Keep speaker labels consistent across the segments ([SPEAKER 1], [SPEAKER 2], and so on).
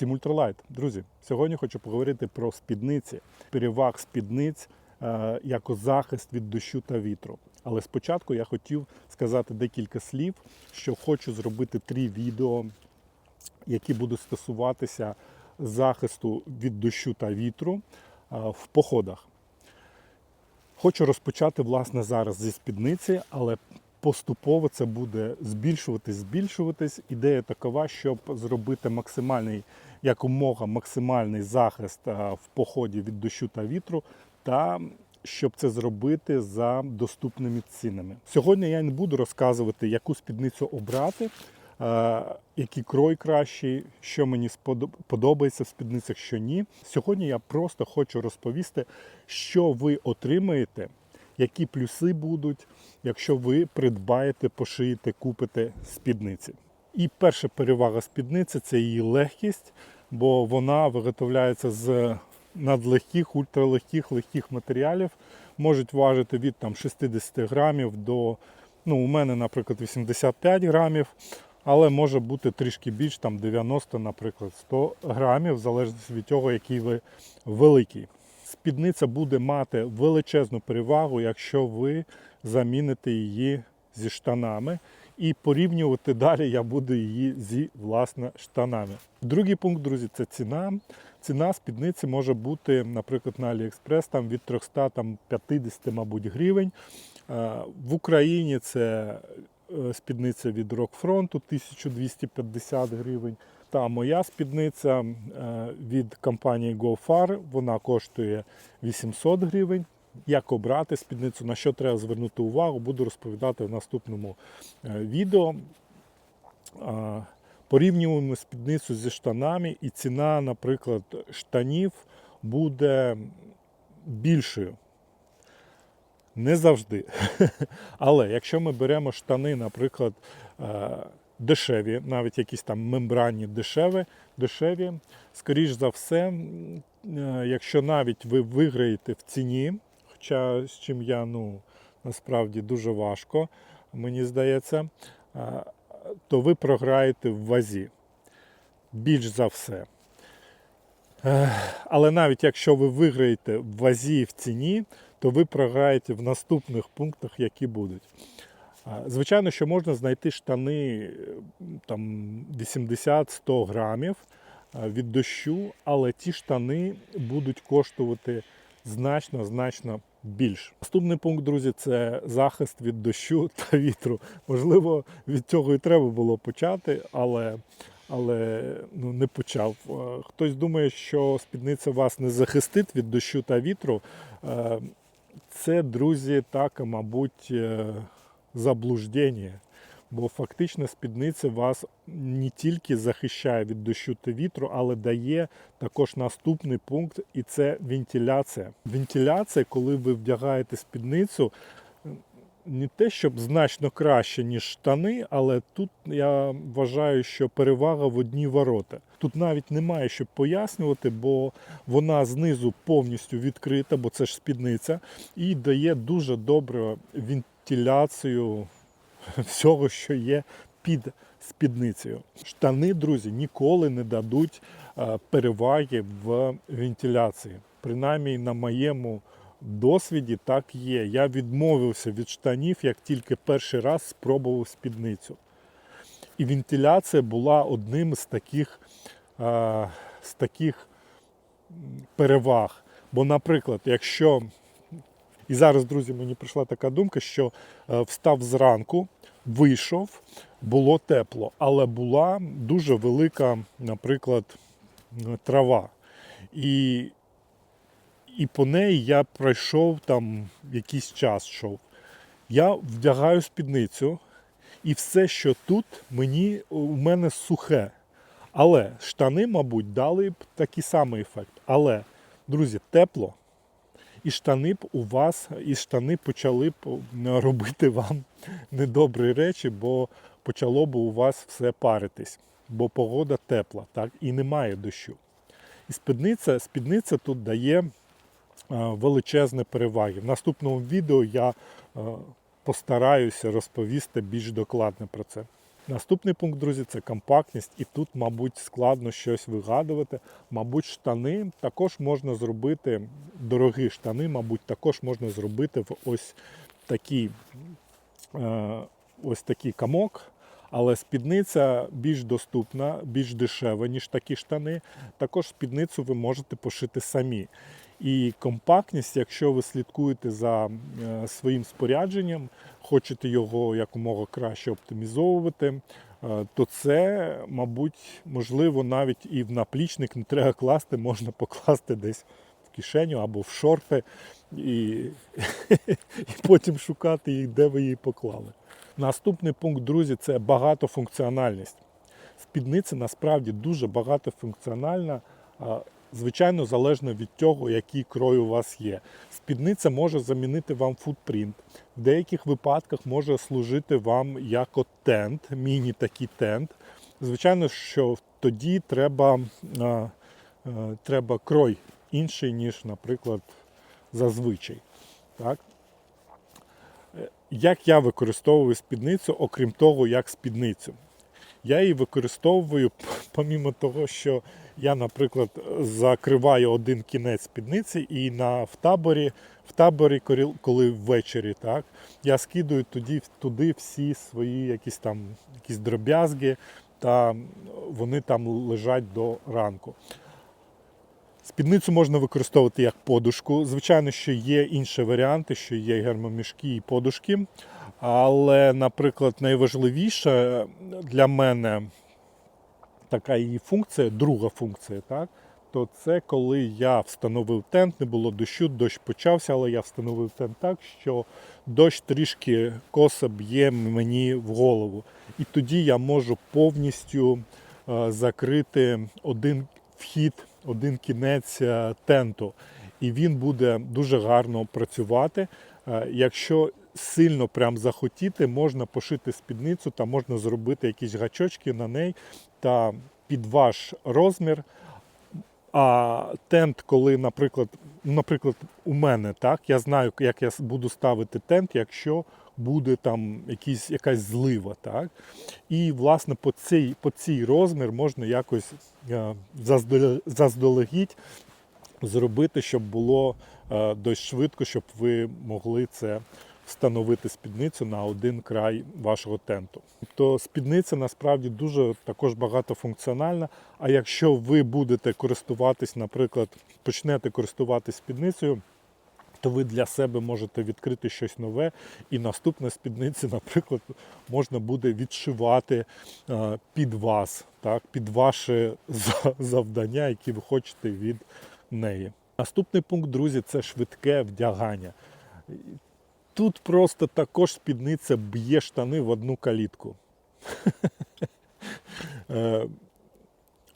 [SPEAKER 1] Всім ультралайт. Друзі, сьогодні хочу поговорити про спідниці, переваг спідниць е, як захист від дощу та вітру. Але спочатку я хотів сказати декілька слів, що хочу зробити три відео, які будуть стосуватися захисту від дощу та вітру е, в походах. Хочу розпочати власне зараз зі спідниці, але поступово це буде збільшуватись, збільшуватись. Ідея такова, щоб зробити максимальний, якомога максимальний захист в поході від дощу та вітру, та щоб це зробити за доступними цінами. Сьогодні я не буду розказувати, яку спідницю обрати. е, Який крой кращий, що мені подобається в спідницях, що ні. Сьогодні я просто хочу розповісти, що ви отримаєте, які плюси будуть, якщо ви придбаєте, пошиєте, купите спідниці. І перша перевага спідниці це її легкість, бо вона виготовляється з надлегких, ультралегких, легких матеріалів. Можуть важити від там, 60 грамів до, ну, у мене, наприклад, 85 грамів, але може бути трішки більш, там 90, наприклад, 100 грамів, в залежності від того, який ви великий. Спідниця буде мати величезну перевагу, якщо ви заміните її зі штанами. І порівнювати далі я буду її зі власне штанами. Другий пункт, друзі, це ціна. Ціна спідниці може бути, наприклад, на AliExpress там від 350, мабуть, гривень. В Україні це е, спідниця від Rockfront 1250 гривень. Та моя спідниця е, від компанії GoFar, вона коштує 800 гривень. Як обрати спідницю, на що треба звернути увагу, буду розповідати в наступному е, відео. Порівнюємо спідницю зі штанами, і ціна, наприклад, штанів буде більшою. Не завжди. Але якщо ми беремо штани, наприклад, е, дешеві, навіть якісь там мембранні дешеві, дешеві, скоріш за все, е, якщо навіть ви виграєте в ціні, хоча з чим я ну, насправді дуже важко, мені здається, е, то ви програєте в вазі. Більш за все. Е, Але навіть якщо ви виграєте в вазі в ціні, то ви програєте в наступних пунктах, які будуть. Звичайно, що можна знайти штани е, там 80-100 грамів від дощу, але ті штани будуть коштувати значно значно більше. Наступний пункт, друзі, це захист від дощу та вітру. Можливо, від цього і треба було почати, але, але ну, не почав. Е, Хтось думає, що спідниця вас не захистить від дощу та вітру. Е, Це, друзі, так, мабуть, е, заблуждення. Бо фактично спідниця вас не тільки захищає від дощу та вітру, але дає також наступний пункт, і це вентиляція. Вентиляція, коли ви вдягаєте спідницю, не те, щоб значно краще, ніж штани, але тут я вважаю, що перевага в одні ворота. Тут навіть немає що пояснювати, бо вона знизу повністю відкрита, бо це ж спідниця, і дає дуже добру вентиляцію всього, що є під спідницею. Штани, друзі, ніколи не дадуть е, переваги в вентиляції. Принаймні на моєму досвіді так є. Я відмовився від штанів, як тільки перший раз спробував спідницю. І вентиляція була одним з таких, е, з таких переваг. Бо, наприклад, якщо і зараз, друзі, мені прийшла така думка, що е, встав зранку, вийшов, було тепло, але була дуже велика, наприклад, трава. І, і по неї я пройшов там якийсь час йшов. Я вдягаю спідницю, і все, що тут, мені у мене сухе. Але штани, мабуть, дали б такий самий ефект. Але, друзі, тепло, і штани б у вас, і штани почали б робити вам недобрі речі, бо почало б у вас все паритись, бо погода тепла, так, і немає дощу. І спідниця, спідниця тут дає е, величезні переваги. В наступному відео я е, постараюся розповісти більш докладно про це. Наступний пункт, друзі, це компактність, і тут, мабуть, складно щось вигадувати. Мабуть, штани також можна зробити, дорогі штани, мабуть, також можна зробити в ось такий, е, ось такий камок. Але спідниця більш доступна, більш дешева, ніж такі штани. Також спідницю ви можете пошити самі. І компактність, якщо ви слідкуєте за е, своїм спорядженням, хочете його якомога краще оптимізовувати, е, то це, мабуть, можливо, навіть і в наплічник не треба класти, можна покласти десь в кишеню або в шорти і, потім шукати їх, де ви її поклали. Наступний пункт, друзі, це багатофункціональність. Спідниця насправді дуже багатофункціональна. Звичайно, залежно від того, який крой у вас є. Спідниця може замінити вам футпринт. В деяких випадках може служити вам як от тент, міні-такий тент. Звичайно, що тоді треба, треба крой інший, ніж, наприклад, зазвичай. Так? Як я використовую спідницю, окрім того, як спідницю? Я її використовую помімо того, що я, наприклад, закриваю один кінець спідниці і на, в таборі, в таборі, коли ввечері, так, я скидую тоді, туди всі свої якісь там якісь дроб'язги, та вони там лежать до ранку. Спідницю можна використовувати як подушку. Звичайно, що є інші варіанти, що є гермомішки і подушки. Але, наприклад, найважливіше для мене така її функція, друга функція, так? То це коли я встановив тент, не було дощу, дощ почався, але я встановив тент так, що дощ трішки косо б'є мені в голову. І тоді я можу повністю е, закрити один вхід, один кінець е, тенту. І він буде дуже гарно працювати. Е, Якщо сильно прям захотіти, можна пошити спідницю та можна зробити якісь гачочки на неї та під ваш розмір. А тент, коли, наприклад, наприклад, у мене так, я знаю, як я буду ставити тент, якщо буде там якісь, якась злива. Так? І, власне, по цей, по цій розмір можна якось е, заздалегідь зробити, щоб було е, досить швидко, щоб ви могли це встановити спідницю на один край вашого тенту. Тобто спідниця насправді дуже також багатофункціональна. А якщо ви будете користуватись, наприклад, почнете користуватись спідницею, то ви для себе можете відкрити щось нове, і наступне спідниці, наприклад, можна буде відшивати е, під вас, так, під ваше завдання, які ви хочете від неї. Наступний пункт, друзі, це швидке вдягання. Тут просто також спідниця б'є штани в одну калітку. Е,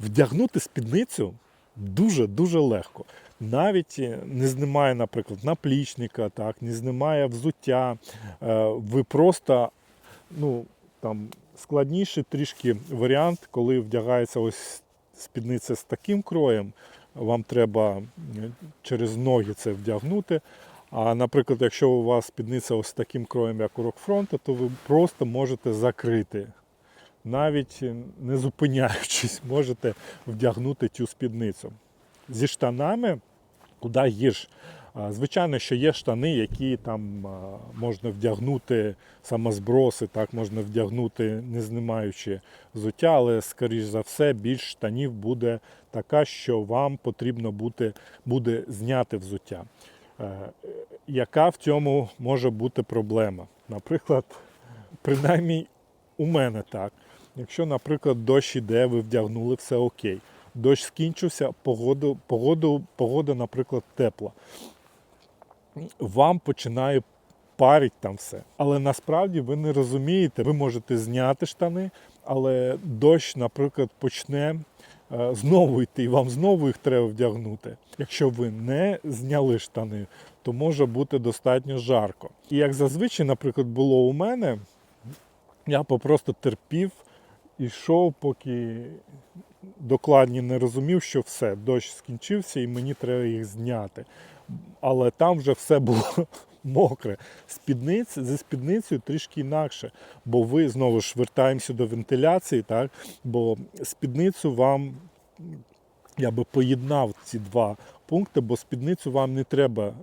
[SPEAKER 1] Вдягнути спідницю дуже-дуже легко. Навіть е, не знімає, наприклад, наплічника, так, не знімає взуття. Е, Ви просто ну, там, складніший трішки варіант, коли вдягається ось спідниця з таким кроєм, вам треба е, через ноги це вдягнути. А наприклад, якщо у вас спідниця ось таким кроєм, як у рокфронту, то ви просто можете закрити. Навіть не зупиняючись, можете вдягнути цю спідницю. Зі штанами куди гірш. Звичайно, що є штани, які там можна вдягнути самозброси, так можна вдягнути, не знімаючи взуття, але, скоріш за все, більш штанів буде така, що вам потрібно буде, буде зняти взуття. Е, Яка в цьому може бути проблема? Наприклад, принаймні у мене так. Якщо, наприклад, дощ іде, ви вдягнули, все окей. Дощ скінчився, погода, погода, погода, наприклад, тепла. Вам починає парить там все. Але насправді ви не розумієте, ви можете зняти штани, але дощ, наприклад, почне е, знову йти, і вам знову їх треба вдягнути. Якщо ви не зняли штани, то може бути достатньо жарко. І як зазвичай, наприклад, було у мене, я попросту терпів і йшов, поки докладні не розумів, що все, дощ скінчився і мені треба їх зняти. Але там вже все було мокре. Спідниць, зі спідницею трішки інакше, бо ви знову ж вертаємося до вентиляції, так? бо спідницю вам я би поєднав ці два пункти, бо спідницю вам не треба,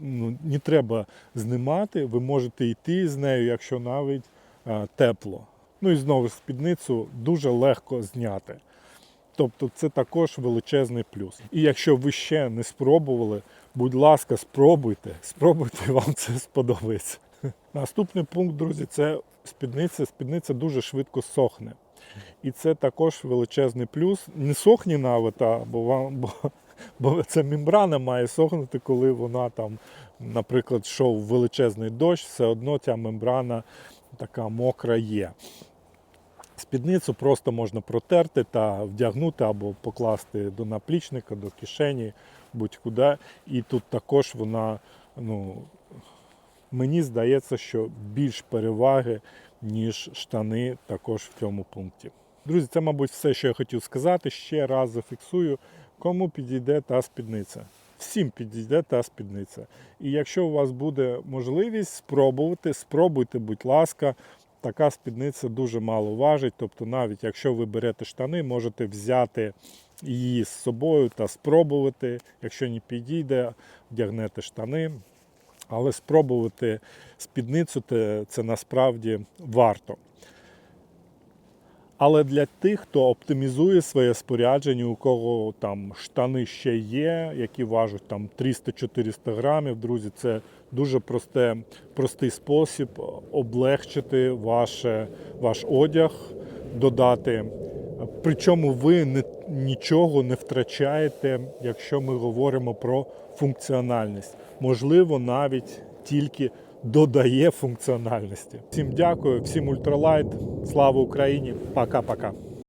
[SPEAKER 1] ну, не треба знімати, ви можете йти з нею, якщо навіть е, тепло. Ну і знову спідницю дуже легко зняти. Тобто це також величезний плюс. І якщо ви ще не спробували, будь ласка, спробуйте. Спробуйте, вам це сподобається. Наступний пункт, друзі, це спідниця. Спідниця дуже швидко сохне. І це також величезний плюс. Не сохне навіть, а, бо, вам, бо, бо ця мембрана має сохнути, коли вона там, наприклад, йшов величезний дощ, все одно ця мембрана така мокра є. Спідницю просто можна протерти та вдягнути або покласти до наплічника, до кишені, будь-куди. І тут також вона, ну, мені здається, що більш переваги, ніж штани також в цьому пункті. Друзі, це, мабуть, все, що я хотів сказати. Ще раз зафіксую, кому підійде та спідниця. Всім підійде та спідниця. І якщо у вас буде можливість спробувати, спробуйте, будь ласка, така спідниця дуже мало важить. Тобто, навіть якщо ви берете штани, можете взяти її з собою та спробувати. Якщо не підійде, вдягнете штани. Але спробувати спідницю це, насправді варто. Але для тих, хто оптимізує своє спорядження, у кого там штани ще є, які важать там 300-400 грамів, друзі, це дуже просте, простий спосіб облегчити ваше, ваш одяг, додати. Причому ви не, нічого не втрачаєте, якщо ми говоримо про функціональність. Можливо, навіть тільки додає функціональності. Всім дякую, всім ультралайт. Слава Україні! Пока-пока.